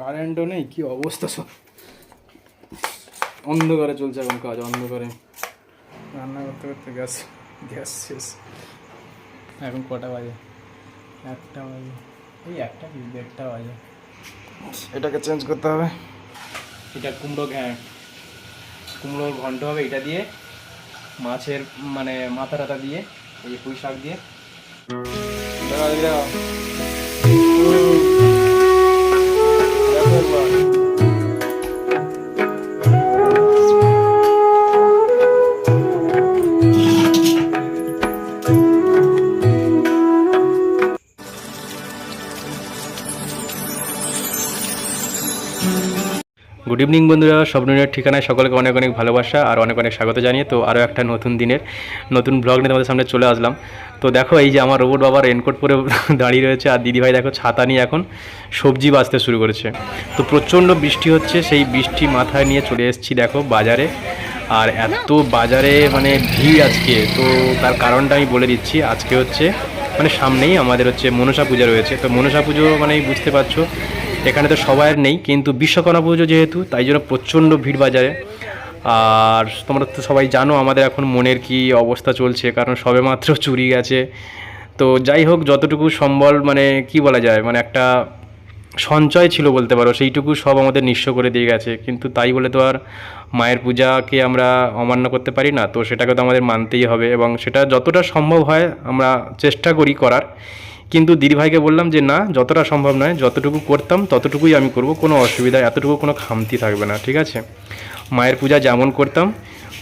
কারেন্টও নেই কি অবস্থা সব? অন্ধকারে চলছে এখন কাজ অন্ধকারে। রান্না করতে করতে গ্যাস গ্যাস শেষ। এখন কটা বাজে? একটা বাজে। এই একটা কি? দেড়টা বাজে। এটাকে চেঞ্জ করতে হবে। এটা কুমড়ো হ্যাঁ কুমড়োর ঘন্ট হবে এটা দিয়ে মাছের মানে মাথা টাথা দিয়ে এই যে পুঁই শাক দিয়ে। গুড ইভিনিং বন্ধুরা। স্বপ্নের ঠিকানায় সকলকে অনেক অনেক ভালোবাসা আর অনেক অনেক স্বাগত জানিয়ে তো আরও একটা নতুন দিনের, নতুন ব্লগ নিয়ে তোমাদের সামনে চলে আসলাম। তো দেখো, এই যে আমার রোবট বাবা রেনকোট পরে দাঁড়িয়ে রয়েছে আর দিদিভাই দেখো, ছাতা নিয়ে এখন সবজি বাঁচতে শুরু করেছে। তো প্রচণ্ড বৃষ্টি হচ্ছে, সেই বৃষ্টি মাথায় নিয়ে চলে এসেছি দেখো বাজারে। আর এত বাজারে মানে ভিড় আজকে, তো তার কারণটা আমি বলে দিচ্ছি। আজকে হচ্ছে মানে সামনেই আমাদের হচ্ছে মনসা পূজা রয়েছে। তো মনসা পুজো মানে বুঝতে পারছ এখানে তো সবাইয়ের নেই, কিন্তু বিশ্বকর্মা পুজো যেহেতু, তাই জন্য প্রচণ্ড ভিড় বাজারে। আর তোমরা তো সবাই জানো আমাদের এখন মনের কি অবস্থা চলছে, কারণ সবেমাত্র চুরি গেছে। তো যাই হোক, যতটুকু সম্বল মানে কি বলা যায় মানে একটা সঞ্চয় ছিল বলতে পারো, সেইটুকু সব আমাদের নিঃস্ব করে দিয়ে গেছে। কিন্তু তাই বলে তো আর মায়ের পূজাকে আমরা অমান্য করতে পারি না, তো সেটাকে তো আমাদের মানতেই হবে। এবং সেটা যতটা সম্ভব হয়, আমরা চেষ্টা করি করার। কিন্তু দিদিভাইকে বললাম যে না যতটা সম্ভব নয় যতটুকু করতাম ততটুকুই আমি করব কোনো অসুবিধা এতটুকু কোনো খামতি থাকবে না ঠিক আছে? মায়ের পূজা যেমন করতাম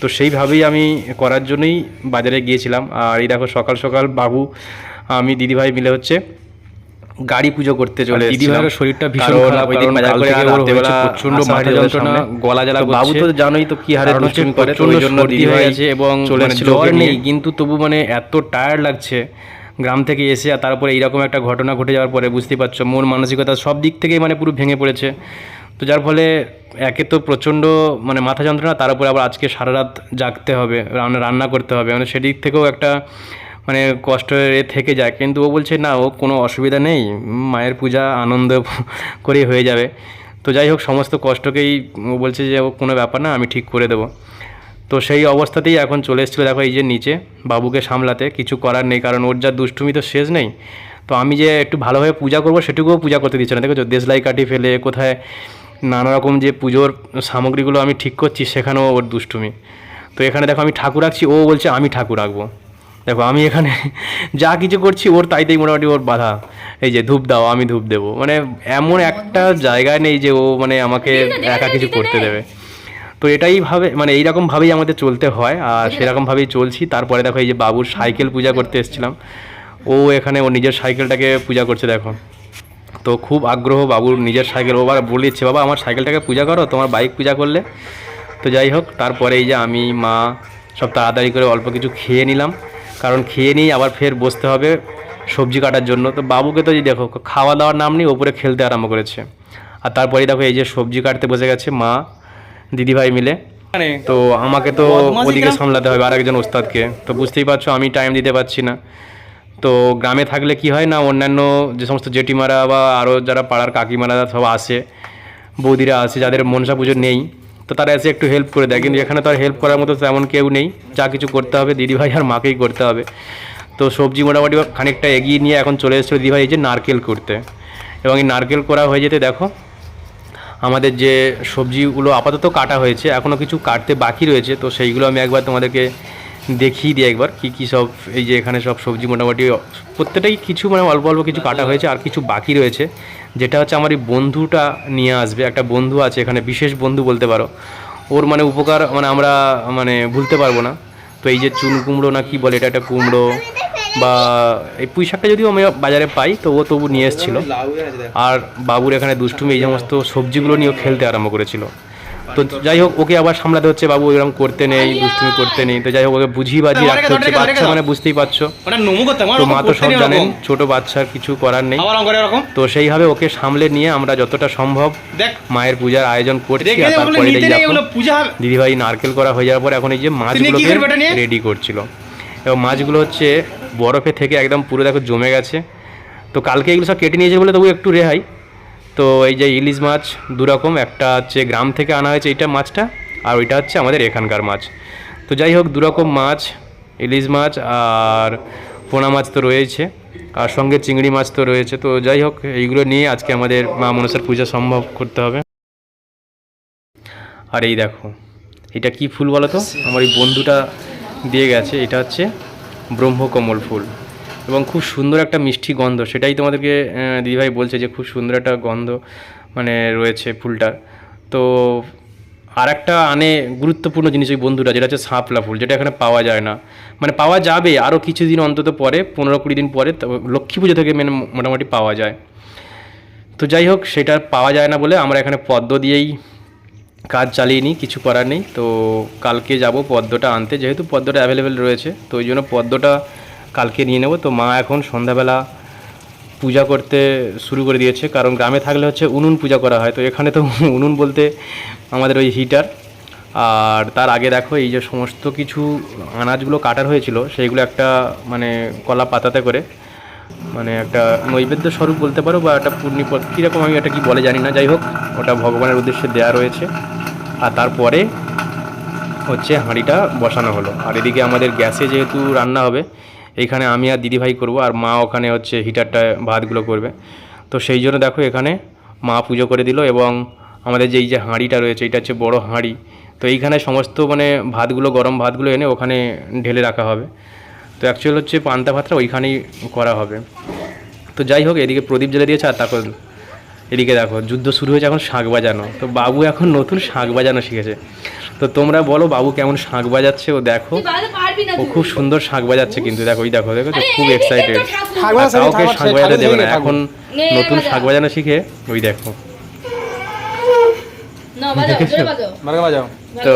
তো সেইভাবেই আমি করার জন্যই বাজারে গিয়েছিলাম। আর এই দেখো সকাল সকাল বাবু আমি দিদিভাই মিলে হচ্ছে গাড়ি পুজো করতে চলে দিদিভাইয়ের শরীরটা ভীষণ খারাপ, ওই দিন বাজার করে আসা মাথা যন্ত্রণা, গলা জ্বালা তো বাবু তো জানোই তো কি হারে দুষ্টুমি করে ওই জন্য দিদিভাই গেছে এবং চলে মানে জ্বর নেই কিন্তু তবু মানে এত টায়ার্ড লাগছে। গ্রাম থেকে এসে আর তারপরে এইরকম একটা ঘটনা ঘটে যাওয়ার পরে বুঝতেই পারছ, মন মানসিকতা সব দিক থেকেই মানে পুরো ভেঙে পড়েছে। তো যার ফলে একে তো প্রচণ্ড মানে মাথা যন্ত্রণা, তার উপরে আবার আজকে সারা রাত জাগতে হবে রান্না রান্না করতে হবে। মানে সেদিক থেকেও একটা মানে কষ্ট থেকে যায়। কিন্তু ও বলছে, না, ও কোনো অসুবিধা নেই, মায়ের পূজা আনন্দ করেই হয়ে যাবে। তো যাই হোক, সমস্ত কষ্টকেই ও বলছে যে, ও কোনো ব্যাপার না, আমি ঠিক করে দেবো। তো সেই অবস্থাতেই এখন চলে এসেছিল দেখো এই যে নিচে বাবুকে সামলাতে কিছু করার নেই কারণ ওর যা দুষ্টুমি তো শেষ নেই। তো আমি যে একটু ভালোভাবে পূজা করব সেটুকুও পূজা করতে দিচ্ছে না। দেখো দেশলাই কাটি ফেলে কোথায় নানা রকম যে পুজোর সামগ্রীগুলো আমি ঠিক করছি সেখানেও ওর দুষ্টুমি। তো এখানে দেখো আমি ঠাকুর রাখছি ও বলছে আমি ঠাকুর রাখব দেখো আমি এখানে যা কিছু করছি ওর তাইতেই মোটামুটি ওর বাধা। এই যে ধূপ দাও আমি ধূপ দেবো। মানে এমন একটা জায়গায় নেই যে ও মানে আমাকে একা কিছু করতে দেবে। তো এটাই ভাবে মানে এইরকমভাবেই আমাদের চলতে হয়, আর সেরকমভাবেই চলছি। তারপরে দেখো এই যে বাবুর সাইকেল পূজা করতে এসেছিলাম। ও এখানে, ও নিজের সাইকেলটাকে পূজা করছে, দেখো। তো খুব আগ্রহ বাবুর নিজের সাইকেল। ও আবার বলে দিচ্ছে বাবা, আমার সাইকেলটাকে পূজা করো, তোমার বাইক পূজা করলে। তো যাই হোক, তারপরে এই যে আমি, মা, সব তাড়াতাড়ি করে অল্প কিছু খেয়ে নিলাম। কারণ খেয়ে নিয়ে আবার ফের বসতে হবে সবজি কাটার জন্য। তো বাবুকে তো এই দেখো, খাওয়া দাওয়ার নাম নেই ওপরে খেলতে আরম্ভ করেছে। আর তারপরেই দেখো এই যে সবজি কাটতে বসে গেছে মা। দিদিভাই মিলে। তো আমাকে তো ওদিকে সামলাতে হবে আরেকজন ওস্তাদকে। তো বুঝতেই পারছ আমি টাইম দিতে পারছি না। তো গ্রামে থাকলে কি হয় না অন্যান্য যে সমস্ত জেঠিমারা বা আরও যারা পাড়ার কাকিমারা সব আসে বৌদিরা আসে যাদের মনসা পুজো নেই তো তারা এসে একটু হেল্প করে দেয়। কিন্তু এখানে তো আর হেল্প করার মতো তেমন কেউ নেই। যা কিছু করতে হবে দিদিভাই আর মাকেই করতে হবে। তো সবজি মোটামুটি খানিকটা এগিয়ে নিয়ে এখন চলে এসেছিল দিদিভাই এই যে নারকেল করতে। এবং এই নারকেল করা হয়ে যেতে দেখো আমাদের যে সবজিগুলো আপাতত কাটা হয়েছে এখনও কিছু কাটতে বাকি রয়েছে, তো সেইগুলো আমি একবার তোমাদেরকে দেখিয়ে দিই একবার, কি কি সব, এই যে এখানে সব সবজি মোটামুটি, প্রত্যেকটাই কিছু মানে অল্প অল্প কিছু কাটা হয়েছে আর কিছু বাকি রয়েছে। যেটা হচ্ছে আমার এই বন্ধুটা নিয়ে আসবে, একটা বন্ধু আছে এখানে, বিশেষ বন্ধু বলতে পারো। ওর মানে উপকার মানে আমরা মানে ভুলতে পারব না। তো এই যে চুন কুমড়ো না কি বলে, এটা একটা কুমড়ো বা এই পুঁই শাকটা যদিও আমি বাজারে পাই তো ও তবু নিয়ে এসেছিল। আর বাবুর এখানে দুষ্টুমি এই সমস্ত সবজিগুলো নিয়েও খেলতে আরম্ভ করেছিল। তো যাই হোক ওকে আবার সামলাতে হচ্ছে বাবু এরকম করতে নেই দুষ্টুমি করতে নেই। তো যাই হোক ওকে বুঝিয়ে বাজিয়ে রাখতে হচ্ছে বাচ্চা মানে বুঝতেই পারছ। তো মা তো সব জানেন ছোট বাচ্চার কিছু করার নেই। তো সেইভাবে ওকে সামলে নিয়ে আমরা যতটা সম্ভব মায়ের পূজার আয়োজন করছি আর তারপরে দিদিভাই নারকেল করা হয়ে যাওয়ার পর এখন এই যে মাছগুলোকে? রেডি করছিল। এবং মাছগুলো হচ্ছে বরফে থেকে একদম পুরো দেখো জমে গেছে। তো কালকে এগুলো সব কেটে নিয়েছে বলে তবু একটু রেহাই। তো এই যে ইলিশ মাছ দু রকম একটা হচ্ছে গ্রাম থেকে আনা হয়েছে এইটা মাছটা, আর ওইটা হচ্ছে আমাদের এখানকার মাছ। তো যাই হোক দু রকম মাছ, ইলিশ মাছ আর পোনা মাছ তো রয়েছে, আর সঙ্গে চিংড়ি মাছ তো রয়েছে। তো যাই হোক, এইগুলো নিয়ে আজকে আমাদের মা মনসার পূজা সম্ভব করতে হবে। আর এই দেখো, এটা কি ফুল বলো তো? আমার এই বন্ধুটা দিয়ে গেছে, এটা হচ্ছে ব্রহ্মকমল ফুল। এবং খুব সুন্দর একটা মিষ্টি গন্ধ, সেটাই তোমাদেরকে দিদিভাই বলছে যে খুব সুন্দর একটা গন্ধ মানে রয়েছে ফুলটার। তো আর একটা আনে গুরুত্বপূর্ণ জিনিস ওই বন্ধুটা, যেটা হচ্ছে সাঁপলা ফুল, যেটা এখানে পাওয়া যায় না। মানে পাওয়া যাবে আরও কিছুদিন অন্তত পরে, পনেরো কুড়ি দিন পরে লক্ষ্মী পুজো থেকে মেন মোটামুটি পাওয়া যায়। তো যাই হোক, সেটা পাওয়া যায় না বলে আমরা এখানে পদ্ম দিয়েই কাজ চালিয়ে নিই, কিছু করার নেই। তো কালকে যাব পদ্মটা আনতে, যেহেতু পদ্মটা অ্যাভেলেবেল রয়েছে, তো ওই জন্য পদ্মটা কালকে নিয়ে নেব। তো মা এখন সন্ধ্যাবেলা পূজা করতে শুরু করে দিয়েছে। কারণ গ্রামে থাকলে হচ্ছে উনুন পূজা করা হয়। তো এখানে তো উনুন বলতে আমাদের ওই হিটার আর তার আগে দেখো, এই যে সমস্ত কিছু আনাজগুলো কাটার হয়েছিল, সেইগুলো একটা মানে কলা পাতাতে করে মানে একটা নৈবেদ্য স্বরূপ বলতে পারো বা একটা পূর্ণিপদ, কীরকম আমি এটা কি বলে জানি না, যাই হোক, ওটা ভগবানের উদ্দেশ্যে দেয়া রয়েছে। আর তারপরে হচ্ছে হাঁড়িটা বসানো হলো। আর এদিকে আমাদের গ্যাসে যেহেতু রান্না হবে এইখানে আমি আর দিদিভাই করব, আর মা ওখানে হচ্ছে হিটারটা, ভাতগুলো করবে। তো সেই জন্য দেখো এখানে মা পুজো করে দিল এবং আমাদের যে এই যে হাঁড়িটা রয়েছে, এটা হচ্ছে বড় হাঁড়ি। তো এইখানে সমস্ত মানে ভাতগুলো, গরম ভাতগুলো এনে ওখানে ঢেলে রাখা হবে। তো অ্যাকচুয়াল হচ্ছে পান্তা ভাতটা ওইখানেই করা হবে। তো যাই হোক এদিকে প্রদীপ জ্বেলে দিয়েছে আর তারপর এদিকে দেখো যুদ্ধ শুরু হয়েছে এখন শাঁখ বাজানো। তো বাবু এখন নতুন শাঁখ বাজানো শিখেছে। তো তোমরা বলো বাবু কেমন শাঁখ বাজাচ্ছে ও দেখো। ও খুব সুন্দর শাঁখ বাজাচ্ছে কিন্তু দেখো ওই দেখো দেখো খুব এক্সাইটেড কাউকে শাঁখ বাজাতে দেবে না। এখন নতুন শাঁখ বাজানো শিখে ওই দেখো। তো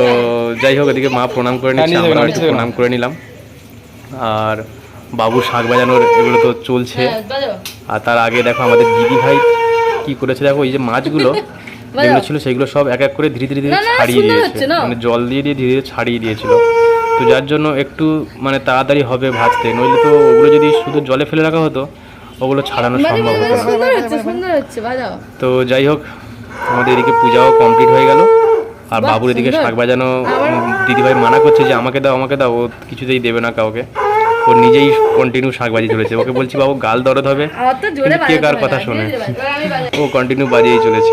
যাই হোক এদিকে মা প্রণাম করে নিচ্ছে আমরা। প্রণাম করে নিলাম। আর বাবু শাঁখ বাজানোর এগুলো তো চলছে। হ্যাঁ আর তার আগে দেখো আমাদের দিদি ভাই কি করেছে দেখো এই যে মাছগুলো যেগুলো ছিল সেগুলো সব এক এক করে ধীরে ধীরে ধীরে ছাড়িয়ে দিয়েছে। মানে জল দিয়ে দিয়ে ধীরে ধীরে ছাড়িয়ে দিয়েছিল। তো যার জন্য একটু মানে তাড়াতাড়ি হবে ভাজতে নইলে তো ওগুলো যদি শুধু জলে ফেলে রাখা হতো ওগুলো ছাড়ানো সম্ভব হতো না। তো যাই হোক আমাদের এদিকে পূজাও কমপ্লিট হয়ে গেল। আর বাবুর এদিকে শাক বাজানো দিদিভাই মানা করছে যে আমাকে দাও আমাকে দাও ও কিছুতেই দেবে না কাউকে। ও নিজেই কন্টিনিউ শাক বাজিয়ে চলেছে। ওকে বলছি বাবু গাল দরদ হবে। কে কার কথা শোনে? ও কন্টিনিউ বাজিয়েই চলেছে।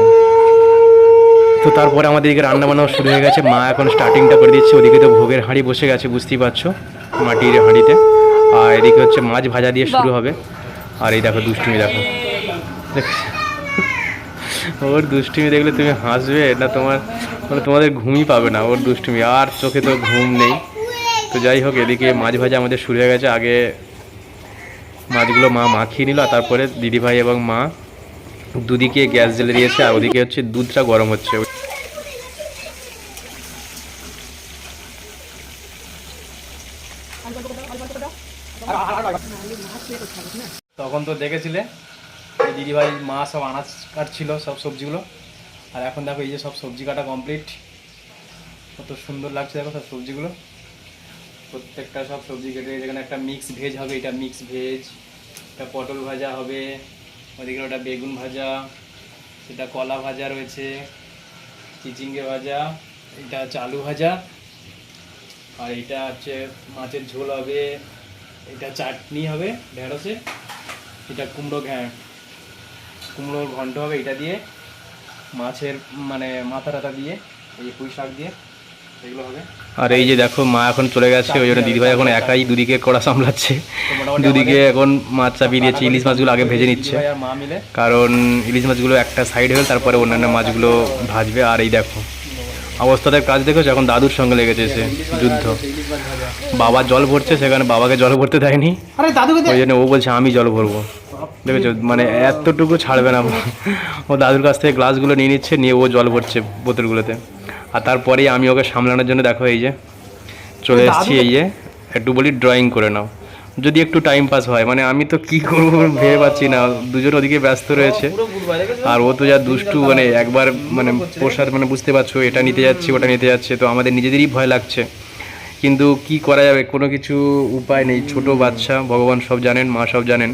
তো তারপরে আমাদের এদিকে রান্না বান্না শুরু হয়ে গেছে। মা এখন স্টার্টিংটা করে দিচ্ছে। ওদিকে তো ভোগের হাঁড়ি বসে গেছে বুঝতেই পারছ মাটির হাঁড়িতে। আর এদিকে হচ্ছে মাছ ভাজা দিয়ে শুরু হবে। আর এই দেখো দুষ্টুমি দেখো। দেখ- ওর দুষ্টুমি দেখলে তুমি হাসবে, না তোমার মানে তোমাদের ঘুমই পাবে না ওর দুষ্টুমি। আর চোখে তো ঘুম নেই। তো যাই হোক, এদিকে মাছ ভাজা আমাদের শুরু হয়ে গেছে। আগে মাছগুলো মা মাখিয়ে নিল, আর তারপরে দিদিভাই এবং মা দুদিকে গ্যাস জ্বেলে দিয়েছে, আর ওদিকে হচ্ছে দুধটা গরম হচ্ছে। তখন তো দেখেছিলে এই দিদিভাই, মা সব আনাজ কাটছিল সব সবজিগুলো। আর এখন দেখো, এই যে সব সবজি কাটা কমপ্লিট কত সুন্দর লাগছে দেখো সব সবজিগুলো। প্রত্যেকটা সব সবজি কেটে যেখানে একটা মিক্স ভেজ হবে, এটা মিক্স ভেজ এটা পটল ভাজা হবে, ওদিকে ওটা বেগুন ভাজা, এটা কলা ভাজা রয়েছে, চিচিঙ্গে ভাজা, এটা আলু ভাজা, আর এটা হচ্ছে মাছের ঝোল হবে, এটা চাটনি হবে ঢেঁড়সে এটা কুমড়ো ঘ্যা। কুমড়োর ঘন্ট হবে এটা দিয়ে মাছের মানে মাথা টাথা দিয়ে এই পুঁই শাক দিয়ে এগুলো হবে। আর এই যে দেখো মা এখন চলে গেছে ওই জন্য দিদিভাই এখন একাই দুদিকে কড়া সামলাচ্ছে। দুদিকে এখন মাছ চাপিয়ে দিয়েছে ইলিশ মাছগুলো আগে ভেজে নিচ্ছে। আর মা মিলে কারণ ইলিশ মাছগুলো একটা সাইড হয়ে তারপরে অন্যান্য মাছগুলো ভাজবে আর এই দেখো অবস্থাদের কাজ দেখেছ? এখন দাদুর সঙ্গে লেগেছে সে যুদ্ধ। বাবা জল ভরছে সেখানে বাবাকে জল ভরতে দেয়নি। আরে দাদুকে দে। ওই জন্য ও বলছে আমি জল ভরবো। দেখেছ মানে এতটুকু ছাড়বে না ও দাদুর কাছ থেকে গ্লাসগুলো নিয়ে নিচ্ছে নিয়ে ও জল ভরছে বোতলগুলোতে। আর তারপরেই আমি ওকে সামলানোর জন্য দেখো এই যে চলে এসেছি এই যে একটু বলি ড্রয়িং করে নাও। যদি একটু টাইম পাস হয় মানে আমি তো কি করব ভেবে পাচ্ছি না। দুজন ওদিকে ব্যস্ত রয়েছে। আর ও তো যা দুষ্টু মানে একবার মানে প্রসাদ মানে বুঝতে পারছ এটা নিতে যাচ্ছে ওটা নিতে যাচ্ছে তো আমাদের নিজেদেরই ভয় লাগছে। কিন্তু কি করা যাবে? কোনো কিছু উপায় নেই। ছোট বাচ্চা ভগবান সব জানেন মা সব জানেন।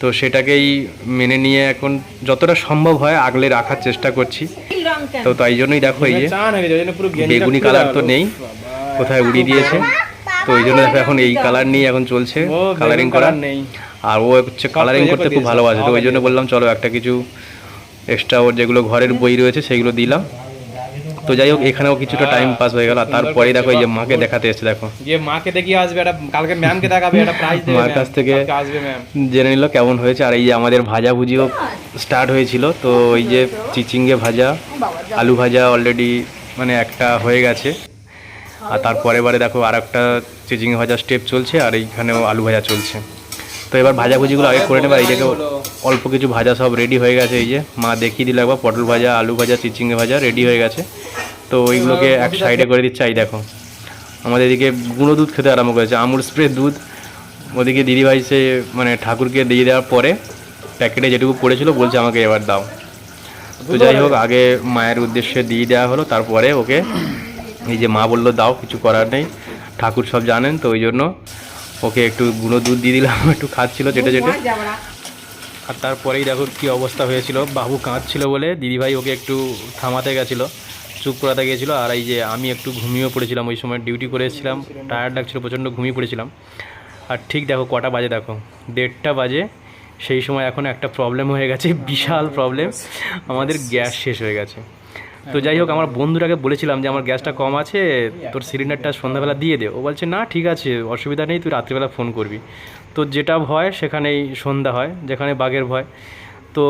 তো সেটাকেই মেনে নিয়ে এখন যতটা সম্ভব হয় আগলে রাখার চেষ্টা করছি। তো তাই জন্যই দেখো এই যে বেগুনি কালার তো নেই কোথায় উড়িয়ে দিয়েছে। তো ওই জন্য দেখো এখন এই কালার নিয়ে এখন চলছে কালারিং বেগুন করা। নেই। আর ও হচ্ছে কালারিং করতে খুব ভালোবাসে তো ওই জন্য বললাম চলো একটা কিছু এক্সট্রা ওর যেগুলো ঘরের বই রয়েছে সেগুলো দিলাম। তো যাই হোক এখানেও কিছুটা টাইম পাস হয়ে গেল। আর তারপরেই দেখো এই যে মাকে দেখাতে এসছে দেখো। গিয়ে মাকে দেখিয়ে আসবে একটা কালকে ম্যামকে দেখাবে একটা প্রাইজ দেবে মার কাছ থেকে আসবে ম্যাম জেনে নিল কেমন হয়েছে। আর এই যে আমাদের ভাজা ভুজিও স্টার্ট হয়েছিল তো এই যে চিচিঙ্গে ভাজা আলু ভাজা অলরেডি মানে একটা হয়ে গেছে। আর তারপরে বারে দেখো আর একটা চিচিঙ্গে ভাজা স্টেপ চলছে আর এইখানেও আলু ভাজা চলছে। তো এবার ভাজা ভুজিগুলো আগে করে নেবে এই দেখো অল্প কিছু ভাজা সব রেডি হয়ে গেছে এই যে মা দেখিয়ে দিল একবার পটল ভাজা আলু ভাজা চিচিঙ্গে ভাজা রেডি হয়ে গেছে। তো ওইগুলোকে এক সাইডে করে দিচ্ছে এই দেখো। আমাদের এদিকে গুঁড়ো দুধ খেতে আরম্ভ করেছে আমুল স্প্রে দুধ। ওদিকে দিদিভাই সে মানে ঠাকুরকে দিয়ে দেওয়ার পরে প্যাকেটে যেটুকু পড়েছিল বলছে আমাকে এবার দাও। তো যাই হোক আগে মায়ের উদ্দেশ্যে দিয়ে দেওয়া হলো তারপরে ওকে এই যে মা বলল দাও কিছু করার নেই ঠাকুর সব জানেন তো ওই জন্য ওকে একটু গুঁড়ো দুধ দিয়ে দিলাম একটু খাচ্ছিল চেটে চেটে। আর তারপরেই দেখো কি অবস্থা হয়েছিল বাবু কাঁদছিল বলে দিদিভাই ওকে একটু থামাতে গেছিল। চুপ করাতে গিয়েছিল আর এই যে আমি একটু ঘুমিয়েও পড়েছিলাম, ওই সময় ডিউটি করে এসেছিলাম, টায়ার্ড লাগছিল, প্রচণ্ড ঘুমিয়ে পড়েছিলাম। আর ঠিক দেখো, কটা বাজে দেখো, দেড়টা বাজে, সেই সময় এখন একটা প্রবলেম হয়ে গেছে, বিশাল প্রবলেম আমাদের গ্যাস শেষ হয়ে গেছে। তো যাই হোক, আমার বন্ধুটাকে বলেছিলাম যে আমার গ্যাসটা কম আছে, তোর সিলিন্ডারটা সন্ধ্যাবেলা দিয়ে দে। ও বলছে, না, ঠিক আছে, অসুবিধা নেই, তুই রাত্রিবেলা ফোন করবি। তো যেটা ভয়, সেখানেই সন্ধ্যা হয়, যেখানে বাঘের ভয়। তো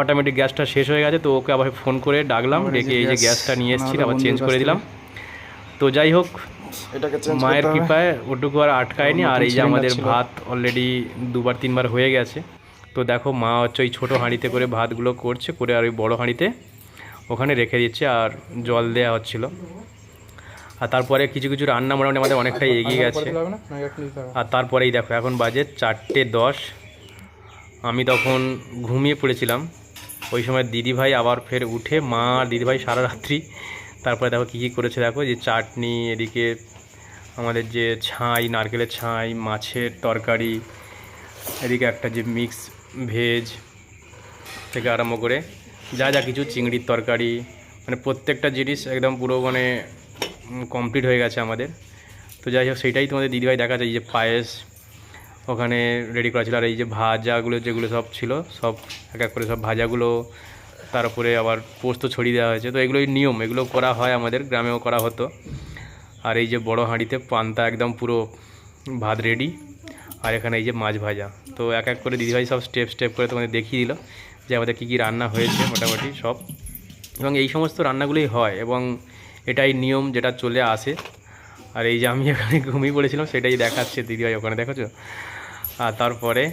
অটোমেটিক গ্যাসটা শেষ হয়ে গেছে তো ওকে আবার ফোন করে ডাকলাম ডেকে এই যে গ্যাসটা নিয়ে এসেছি আবার চেঞ্জ করে দিলাম। তো যাই হোক মায়ের কৃপায় ওটুকু আর আটকায়নি আর এই যে আমাদের ভাত অলরেডি দুবার তিনবার হয়ে গেছে। তো দেখো মা হচ্ছে ওই ছোটো হাঁড়িতে করে ভাতগুলো করছে করে আর ওই বড়ো হাঁড়িতে ওখানে রেখে দিচ্ছে আর জল দেওয়া হচ্ছিল। আর তারপরে কিছু কিছু রান্না মোটামুটি আমাদের অনেকটাই এগিয়ে গেছে। আর তারপরেই দেখো এখন বাজে চারটে দশ। আমি তখন ঘুমিয়ে পড়েছিলাম। ওই সময় দিদিভাই আবার ফের উঠে, মা দিদিভাই সারা রাত্রি, তারপরে দেখো কী কী করেছে দেখো যে চাটনি, এদিকে আমাদের যে ছাই, নারকেলের ছাই, মাছের তরকারি, এদিকে একটা যে মিক্স ভেজ থেকে আরম্ভ করে যা যা কিছু, চিংড়ির তরকারি মানে প্রত্যেকটা জিনিস একদম পুরো মানে কমপ্লিট হয়ে গেছে আমাদের। তো যাই হোক সেটাই তোমাদের দিদিভাই দেখা যায় যে পায়েস ওখানে রেডি করা ছিল। আর এই যে ভাজাগুলো, যেগুলো সব ছিল, সব এক এক করে সব ভাজাগুলো, তার উপরে আবার পোস্ত ছড়িয়ে দেওয়া হয়েছে। তো এগুলোই নিয়ম, এগুলো করা হয় আমাদের, গ্রামেও করা হতো। আর এই যে বড় হাঁড়িতে পান্তা একদম পুরো ভাত রেডি আর এখানে এই যে মাছ ভাজা। তো এক এক করে দিদিভাই সব স্টেপ স্টেপ করে তোমাদের দেখিয়ে দিল যে আমাদের কী কী রান্না হয়েছে মোটামুটি সব। এবং এই সমস্ত রান্নাগুলোই হয়, এবং এটাই নিয়ম যেটা চলে আসে। আর এই যে আমি এখানে ঘুমিয়ে পড়েছিলাম, সেটাই দেখাচ্ছে দিদিভাই ওখানে, দেখেছ? আর তারপরে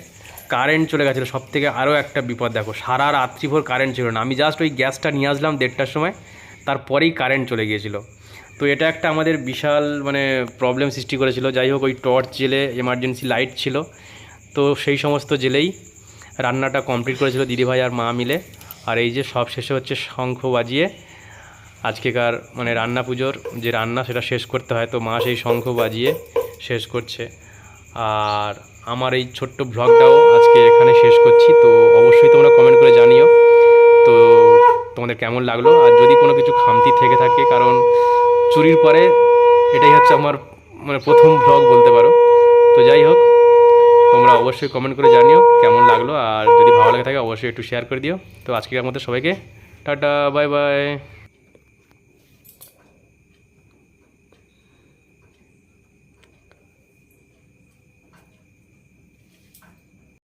কারেন্ট চলে গেছিল। সব থেকে আরও একটা বিপদ, দেখো, সারা রাত্রিভর কারেন্ট ছিল না। আমি জাস্ট ওই গ্যাসটা নিয়ে আসলাম দেড়টার সময়, তারপরেই কারেন্ট চলে গিয়েছিল। তো এটা একটা আমাদের বিশাল মানে প্রবলেম সৃষ্টি করেছিল। যাই হোক, ওই টর্চ জেলে এমার্জেন্সি লাইট ছিল। তো সেই সমস্ত জেলেই রান্নাটা কমপ্লিট করেছিল দিদিভাই আর মা মিলে। আর এই যে সব শেষে হচ্ছে শঙ্খ বাজিয়ে আজকেকার মানে রান্না পুজোর যে রান্না, সেটা শেষ করতে হয়। তো মা সেই শঙ্খ বাজিয়ে শেষ করছে। আর আমার এই ছোট্ট ভ্লগটাও আজকে এখানে শেষ করছি। তো অবশ্যই তোমরা কমেন্ট করে জানিও। তো তোমাদের কেমন লাগল? আর যদি কোনো কিছু খামতি থেকে থাকে, কারণ চুরির পরে এটাই হচ্ছে আমার মানে প্রথম ভ্লগ বলতে পারো। তো যাই হোক, তোমরা অবশ্যই কমেন্ট করে জানিও কেমন লাগল। আর যদি ভালো লাগে থাকে, অবশ্যই একটু শেয়ার করে দিও। তো আজকের মধ্যে সবাইকে টাটা বাই বাই